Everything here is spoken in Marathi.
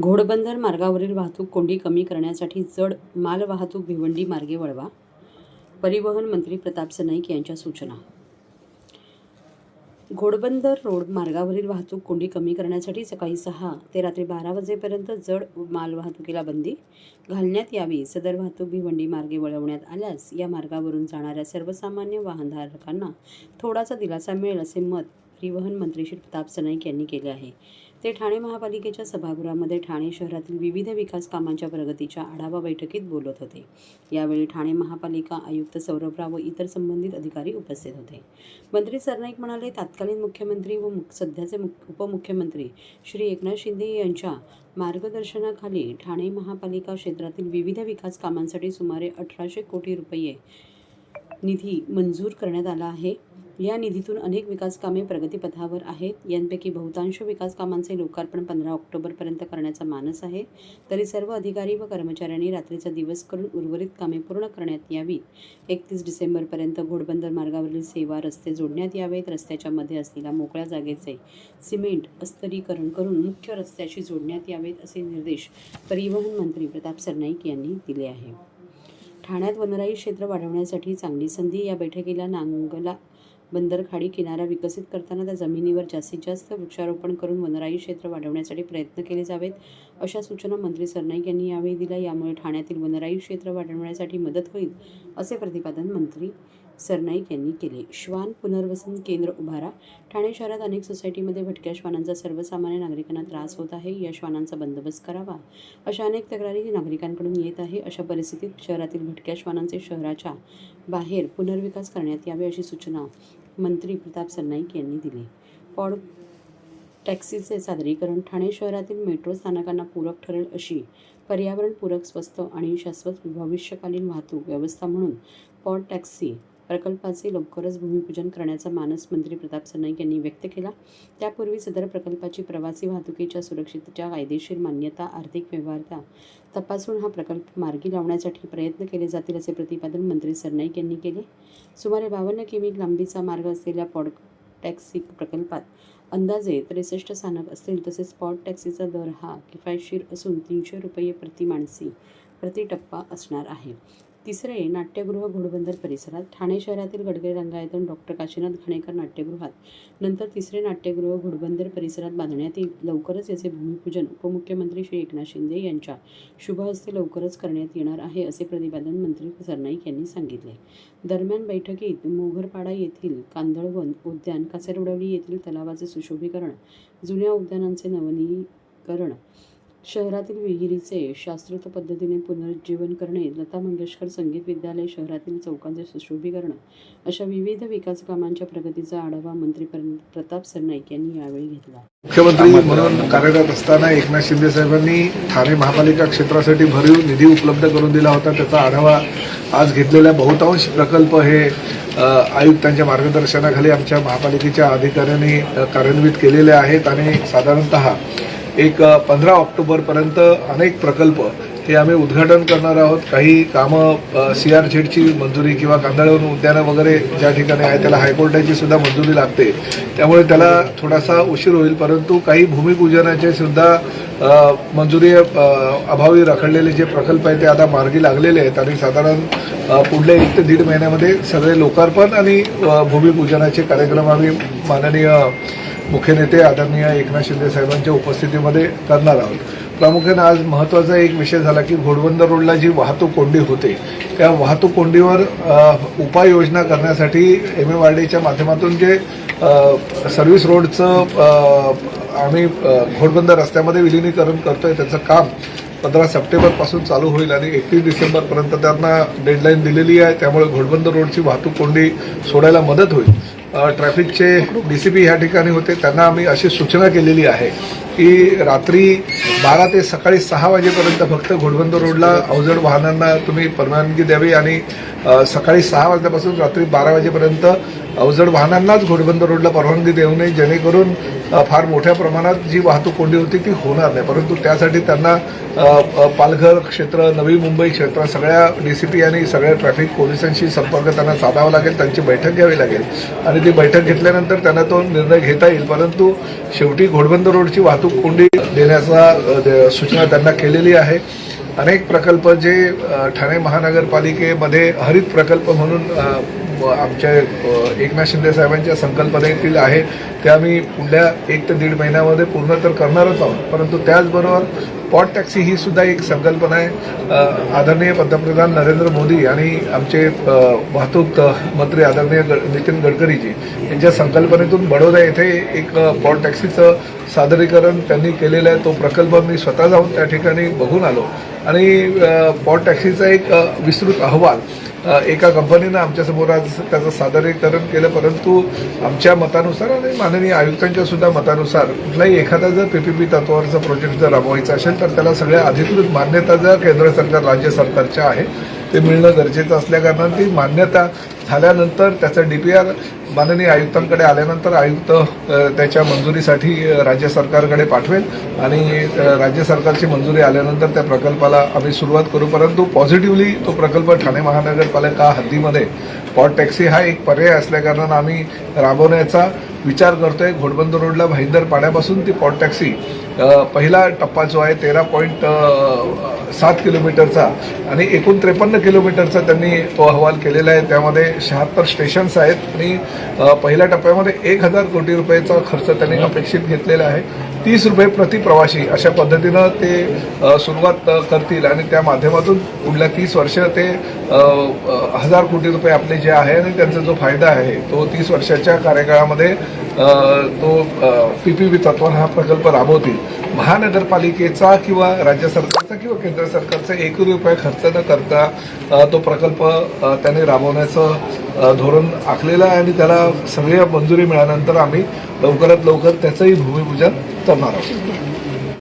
घोडबंदर मार्गावरील वाहतूक कोंडी कमी करण्यासाठी जड मालवाहतूक भिवंडी मार्गे वळवा. परिवहन मंत्री प्रताप सनाईक यांच्या सूचना. घोडबंदर रोड मार्गावरील वाहतूक कोंडी कमी करण्यासाठी सकाळी सहा ते रात्री बारा वाजेपर्यंत जड मालवाहतुकीला बंदी घालण्यात यावी. सदर वाहतूक भिवंडी मार्गे वळवण्यात आल्यास या मार्गावरून जाणाऱ्या सर्वसामान्य वाहनधारकांना थोडासा दिलासा मिळेल असे मत परिवहन मंत्री श्री प्रताप सरनाईक यांनी केले आहे. ते ठाणे महापालिकेच्या सभागृहामध्ये ठाणे शहरातील विविध विकास कामांच्या प्रगतीच्या आढावा बैठकीत बोलत होते. यावेळी ठाणे महापालिका आयुक्त सौरभ राव व इतर संबंधित अधिकारी उपस्थित होते. मंत्री सरनाईक म्हणाले तत्कालीन मुख्यमंत्री व मुख सध्याचे मुख उपमुख्यमंत्री श्री एकनाथ शिंदे यांच्या मार्गदर्शनाखाली ठाणे महापालिका क्षेत्रातील विविध विकास कामांसाठी सुमारे अठराशे कोटी रुपये निधी मंजूर करण्यात आला आहे. या निधीतून अनेक विकास कामे प्रगतीपथावर आहेत. यांपैकी बहुतांश विकास कामांचे लोकार्पण पंधरा ऑक्टोबरपर्यंत करण्याचा मानस आहे. तरी सर्व अधिकारी व कर्मचाऱ्यांनी रात्रीचा दिवस करून उर्वरित कामे पूर्ण करण्यात यावीत. एकतीस डिसेंबरपर्यंत घोडबंदर मार्गावरील सेवा रस्ते जोडण्यात यावेत. रस्त्याच्या मध्ये असलेल्या मोकळ्या जागेचे सिमेंट अस्तरीकरण करून मुख्य रस्त्याशी जोडण्यात यावेत असे निर्देश परिवहन मंत्री प्रताप सरनाईक यांनी दिले आहे. ठाण्यात वनराई क्षेत्र वाढवण्यासाठी चांगली संधी या बैठकीला नांगला बंदरखाडी किनारा विकसित करताना त्या जमिनीवर जास्तीत जास्त वृक्षारोपण करून वनराई क्षेत्र वाढवण्यासाठी प्रयत्न केले जावेत अशा सूचना मंत्री सरनाईक यांनी यावेळी दिल्या. यामुळे ठाण्यातील वनराई क्षेत्र वाढवण्यासाठी मदत होईल असे प्रतिपादन मंत्री सरनाईक यांनी केले. श्वान पुनर्वसन केंद्र उभारा. ठाणे शहरात अनेक सोसायटीमध्ये भटक्या श्वानांचा सर्वसामान्य नागरिकांना त्रास होत आहे. या श्वानांचा बंदोबस्त करावा. अशा अनेक तक्रारी नागरिकांकडून येत आहे. अशा परिस्थितीत शहरातील भटक्या श्वानांचे शहराच्या बाहेर पुनर्विकास करण्यात यावे अशी सूचना मंत्री प्रताप सरनाईक यांनी दिले. पॉड टॅक्सीचे सादरीकरण ठाणे शहरातील मेट्रो स्थानकांना पूरक ठरेल अशी पर्यावरणपूरक स्वस्त आणि शाश्वत भविष्यकालीन वाहतूक व्यवस्था म्हणून पॉड टॅक्सी प्रकल्पाचे लवकरच भूमिपूजन करण्याचा मानस मंत्री प्रताप सरनाईक यांनी व्यक्त केला. त्यापूर्वी सदर प्रकल्पाची प्रवासी वाहतुकीच्या सुरक्षिततेच्या कायदेशीर मान्यता आर्थिक व्यवहारता तपासून हा प्रकल्प मार्गी लावण्यासाठी प्रयत्न केले जातील असे प्रतिपादन मंत्री सरनाईक यांनी केले. सुमारे बावन्न किमी लांबीचा मार्ग असलेल्या पॉड टॅक्सी प्रकल्पात अंदाजे त्रेसष्ट स्थानक असतील तसेच स्पॉट टॅक्सीचा दर हा किफायतशीर असून तीनशे रुपये प्रति माणसी प्रति टप्पा असणार आहे. तिसरे नाट्यगृह घोडबंदर परिसरात ठाणे शहरातील गडकरी रंगायतन डॉक्टर काशीनाथ घाणेकर नाट्यगृहात. नंतर तिसरे नाट्यगृह घोडबंदर परिसरात बांधण्यात येईल. लवकरच याचे भूमिपूजन उपमुख्यमंत्री श्री एकनाथ शिंदे यांच्या शुभ हस्ते लवकरच करण्यात येणार आहे असे प्रतिपादन मंत्री सरनाईक यांनी सांगितले. दरम्यान बैठकीत मोघरपाडा येथील कांदळवन उद्यान कासेरवडवली येथील तलावाचे सुशोभीकरण जुन्या उद्यानांचे नवनीकरण शहरातील विहिरीचे शास्त्रोक्त पद्धतीने पुनरुज्जीवन करणे लता मंगेशकर संगीत विद्यालय शहरातील चौकांचे सुशोभीकरण अशा विविध विकास कामांच्या प्रगतीचा आढावा मंत्री पर- प्रताप सरनाईक यांनी यावेळी घेतला. मुख्यमंत्री म्हणून कार्यरत असताना एकनाथ शिंदे साहेबांनी ठाणे महापालिका क्षेत्रासाठी भरीव निधी उपलब्ध करून दिला होता. त्याचा आढावा आज घेतलेला बहुतांश प्रकल्प हे आयुक्तांच्या मार्गदर्शनाखाली आमच्या महापालिकेच्या अधिकाऱ्यांनी कार्यान्वित केलेले आहेत आणि साधारणतः एक पंधरा ऑक्टोबरपर्यंत अनेक प्रकल्प हे आम्ही उद्घाटन करणार आहोत. काही कामं सी आर झेडची मंजुरी किंवा कांदळवन उद्यानं वगैरे ज्या ठिकाणी आहे त्याला हायकोर्टाची सुद्धा मंजुरी लागते. त्यामुळे त्याला थोडासा उशीर होईल परंतु काही भूमिपूजनाचे सुद्धा मंजुरी अभावी रखडलेले जे प्रकल्प आहेत ते आता मार्गी लागलेले आहेत आणि साधारण पुढल्या एक ते दीड महिन्यामध्ये सगळे लोकार्पण आणि भूमिपूजनाचे कार्यक्रम आम्ही माननीय मुख्य नेते आदरणीय एकनाथ शिंदे साहेबांच्या उपस्थितीमध्ये करणार आहोत. प्रामुख्याने आज महत्त्वाचा एक विषय झाला की घोडबंदर रोडला जी वाहतूक कोंडी होते त्या वाहतूक कोंडीवर उपाययोजना करण्यासाठी एम एम आर डीच्या माध्यमातून जे सर्व्हिस रोडचं आम्ही घोडबंदर रस्त्यामध्ये विलिनीकरण करतोय त्याचं काम पंधरा सप्टेंबरपासून चालू होईल आणि एकतीस डिसेंबरपर्यंत त्यांना डेडलाईन दिलेली आहे त्यामुळे घोडबंदर रोडची वाहतूक कोंडी सोडायला मदत होईल. ट्रॅफिकचे डी सी पी ह्या ठिकाणी होते. त्यांना आम्ही अशी सूचना केलेली आहे की रात्री बारा ते सकाळी सहा वाजेपर्यंत फक्त घोडबंदर रोडला अवजड वाहनांना तुम्ही परवानगी द्यावी आणि सकाळी सहा वाजल्यापासून रात्री बारा वाजेपर्यंत अवजड वाहनांनाच घोडबंदर रोडला परवानगी देऊ नये. जेणेकरून फार मोठ्या प्रमाणात जी वाहतूक कोंडी होती ती होणार नाही. परंतु त्यासाठी त्यांना पालघर क्षेत्र नवी मुंबई क्षेत्र सगळ्या डी सी पी आणि सगळ्या ट्रॅफिक पोलिसांशी संपर्क त्यांना साधावा लागेल. त्यांची बैठक घ्यावी लागेल. आणि तिथली बैठक घेतल्यानंतर त्यांना तो निर्णय घेता येईल. परंतु शेवटी घोडबंदर रोडची वाहतूक कोंडी देण्याचा सूचना त्यांना केलेली आहे. अनेक प्रकल्प जे ठाणे महानगरपालिकेमध्ये हरित प्रकल्प म्हणून आमच्या एकनाथ शिंदे साहेबांच्या संकल्पनेतील आहे. ते आम्ही पुढल्या एक ते दीड महिन्यामध्ये पूर्ण तर करणारच आहोत. परंतु त्याचबरोबर पॉट टॅक्सी ही सुद्धा एक संकल्पना आहे. आदरणीय पंतप्रधान नरेंद्र मोदी आणि आमचे वाहतूक मंत्री आदरणीय ग- नितीन गडकरीजी यांच्या संकल्पनेतून बडोदा येथे एक पॉट टॅक्सीचं सादरीकरण त्यांनी केलेलं आहे. तो प्रकल्प मी स्वतः जाऊन त्या ठिकाणी बघून आलो. आणि पॉट टॅक्सीचा एक विस्तृत अहवाल एका कंपनीनं आमच्यासमोर आज त्याचं सादरीकरण केलं परंतु आमच्या मतानुसार आणि माननीय आयुक्तांच्या सुद्धा मतानुसार कुठलाही एखादा जर पीपीपी तत्वावरचा प्रोजेक्ट जर राबवायचा असेल तर त्याला सगळ्या अधिकृत मान्यता जर केंद्र सरकार राज्य सरकारच्या आहे ते मिळणं गरजेचं असल्याकारणानं ती मान्यता झाल्यानंतर त्याचं डी पी आर माननीय आयुक्तांकडे आल्यानंतर आयुक्त त्याच्या मंजुरीसाठी राज्य सरकारकडे पाठवेल आणि राज्य सरकारची मंजुरी आल्यानंतर त्या प्रकल्पाला आम्ही सुरुवात करू. परंतु पॉझिटिव्हली तो प्रकल्प ठाणे महानगरपालिका हद्दीमध्ये पॉट टॅक्सी हा एक पर्याय असल्याकारणानं आम्ही राबवण्याचा विचार करतोय. घोडबंदर रोडला भाईंदर पाड्यापासून ती पॉट टॅक्सी पहिला टप्पा जो आहे तेरा पॉईंट सात किलोमीटरचा आणि एकूण त्रेपन्न किलोमीटरचा त्यांनी तो अहवाल केलेला आहे. त्यामध्ये शहात्तर स्टेशन्स आहेत आणि पहिल्या टप्प्यामध्ये एक हजार कोटी रुपयाचा खर्च त्यांनी अपेक्षित घेतलेला आहे. तीस रुपये प्रति प्रवासी अशा पद्धतीनं ते सुरुवात करतील. आणि त्या माध्यमातून पुढल्या तीस वर्ष ते हजार कोटी रुपये आपले जे आहे आणि त्यांचा जो फायदा आहे तो तीस वर्षाच्या कार्यकाळामध्ये तो पी पी पी तत्वानं हा प्रकल्प राबवतील. महानगरपालिकेचा किंवा राज्य सरकारचा किंवा केंद्र सरकारचा एक रुपये खर्च न करता तो प्रकल्प त्याने त्यांनी राबवण्याचं धोरण आखलेलं आहे. आणि त्याला सगळी मंजुरी मिळाल्यानंतर आम्ही लवकरात लवकर त्याचंही भूमिपूजन करणार आहोत